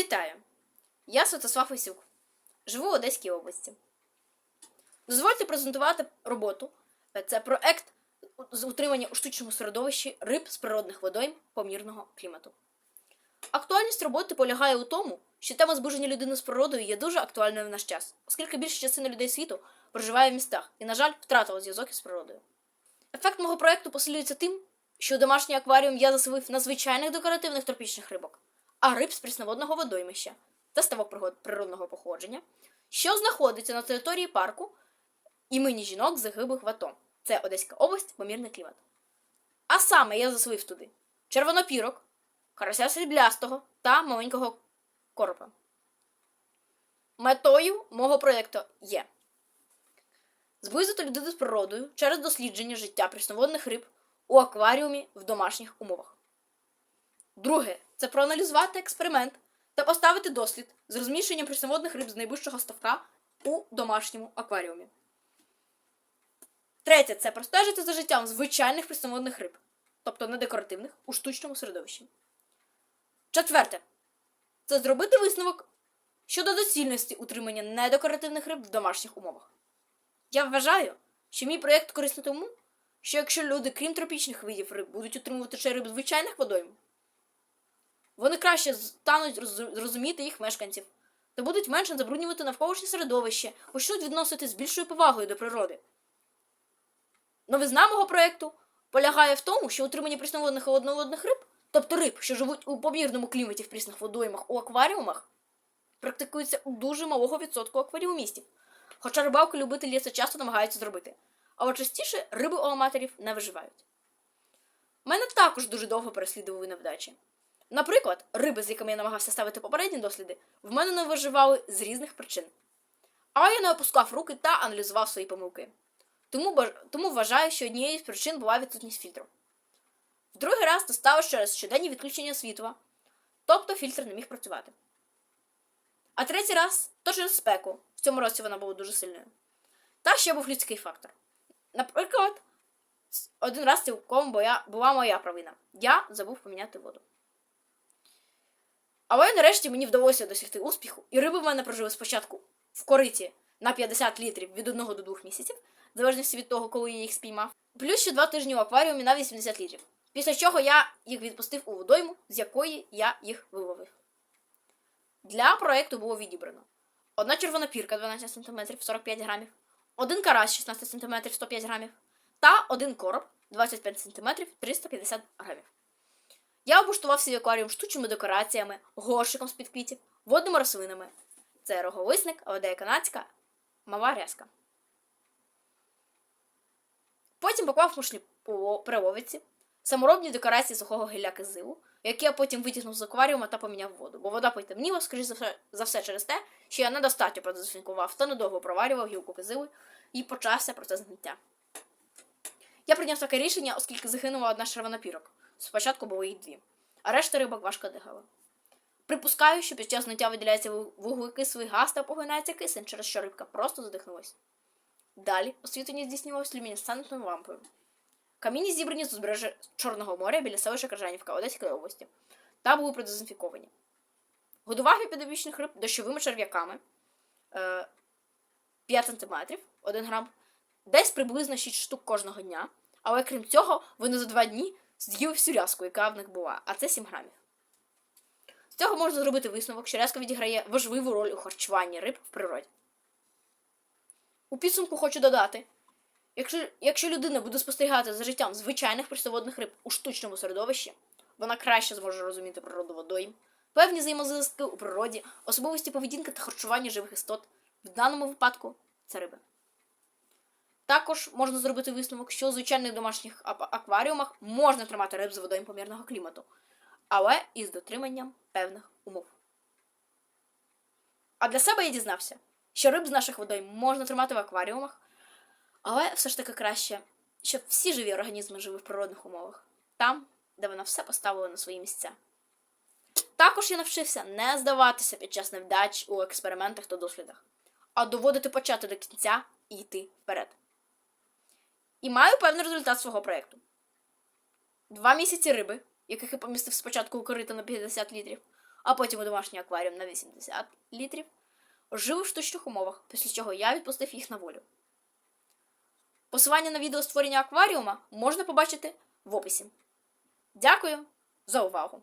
Вітаю! Я Святослав Ісюк. Живу в Одеській області. Дозвольте презентувати роботу. Це проект з утримання у штучному середовищі риб з природних водойм помірного клімату. Актуальність роботи полягає у тому, що тема збуження людини з природою є дуже актуальною в наш час, оскільки більша частина людей світу проживає в містах і, на жаль, втратила зв'язок із природою. Ефект мого проекту посилюється тим, що домашній акваріум я заселив на звичайних декоративних тропічних рибок, а риб з прісноводного водоймища та ставок природного походження, що знаходиться на території парку імені жінок загиблих в АТО. Це Одеська область, помірний клімат. А саме я заселив туди червонопірок, карася сріблястого та маленького коропа. Метою мого проєкту є зблизити людину з природою через дослідження життя прісноводних риб у акваріумі в домашніх умовах. Друге це проаналізувати експеримент та поставити дослід з розміщенням прісноводних риб з найближчого ставка у домашньому акваріумі. Третє це простежити за життям звичайних прісноводних риб, тобто не декоративних, у штучному середовищі. Четверте це зробити висновок щодо доцільності утримання недекоративних риб в домашніх умовах. Я вважаю, що мій проєкт корисний тому, що якщо люди, крім тропічних видів риб, будуть утримувати ще риб звичайних водойм, краще стануть роз- розуміти їх мешканців та будуть менше забруднювати навколишнє середовище, почнуть відносити з більшою повагою до природи. Новизна мого проєкту полягає в тому, що утримання прісноводних і одноводних риб, тобто риб, що живуть у помірному кліматі в прісних водоймах у акваріумах, практикується у дуже малого відсотку акваріумістів. Хоча рибалки-любителі це часто намагаються зробити. Але частіше риби у аматорів не виживають. Мене також дуже довго переслідували невдачі. Наприклад, риби, з якими я намагався ставити попередні досліди, в мене не виживали з різних причин. Але я не опускав руки та аналізував свої помилки. Тому, баж- тому вважаю, що однією з причин була відсутність фільтру. В другий раз це через щоденні відключення світла, тобто фільтр не міг працювати. А третій раз то через спеку. В цьому році вона була дуже сильною. Та ще був людський фактор. Наприклад, один раз цілком була моя провина. Я забув поміняти воду. Але нарешті мені вдалося досягти успіху, і риби в мене прожили спочатку в кориті на 50 літрів від 1 до 2 місяців, в залежності від того, коли я їх спіймав, плюс ще 2 тижні в акваріумі на 80 літрів. Після чого я їх відпустив у водойму, з якої я їх виловив. Для проекту було відібрано одна червона пірка 12 см 45 грамів, один карась 16 см 105 грамів та один короб 25 см 350 грамів. Я облаштував свій акваріум штучними декораціями, горшиком з-під квітів, водними рослинами. Це роговисник, одея канадська, мала рязка. Потім поклав мушні переловиці, саморобні декорації сухого гілля кизилу, які я потім витягнув з акваріума та поміняв воду, бо вода потемніла, скоріш за все, за все через те, що я недостатньо продезінфікував та недовго проварював гілку кизили і почався процес гниття. Я прийняв таке рішення, оскільки загинула одна червона пірок. Спочатку було їх дві, а решта рибок важко дихала. Припускаю, що під час гниття виділяється ву- вуглекислий газ та поглинається кисень, через що рибка просто задихнулась. Далі освітлення здійснювалося люмінесцентною лампою. Камінні зібрані з узбережжя Чорного моря біля селища Крижанівка Одеської області та були продезінфіковані. Годував я підопічних риб дощовими черв'яками е, 5 см, 1 грам, десь приблизно 6 штук кожного дня, але крім цього, вони за 2 дні з'їли всю рязку, яка в них була, а це 7 грамів. З цього можна зробити висновок, що рязка відіграє важливу роль у харчуванні риб в природі. У підсумку хочу додати, якщо, якщо людина буде спостерігати за життям звичайних прісноводних риб у штучному середовищі, вона краще зможе розуміти природу водойм, певні взаємозв'язки у природі, особливості поведінки та харчування живих істот, в даному випадку це риби. Також можна зробити висновок, що у звичайних домашніх акваріумах можна тримати риб з водойм помірного клімату, але із дотриманням певних умов. А для себе я дізнався, що риб з наших водойм можна тримати в акваріумах, але все ж таки краще, щоб всі живі організми жили в природних умовах, там, де вона все поставила на свої місця. Також я навчився не здаватися під час невдач у експериментах та дослідах, а доводити почати до кінця і йти вперед. І маю певний результат свого проєкту. Два місяці риби, яких я помістив спочатку у корита на 50 літрів, а потім у домашній акваріум на 80 літрів, жив у штучних умовах, після чого я відпустив їх на волю. Посилання на відео створення акваріума можна побачити в описі. Дякую за увагу!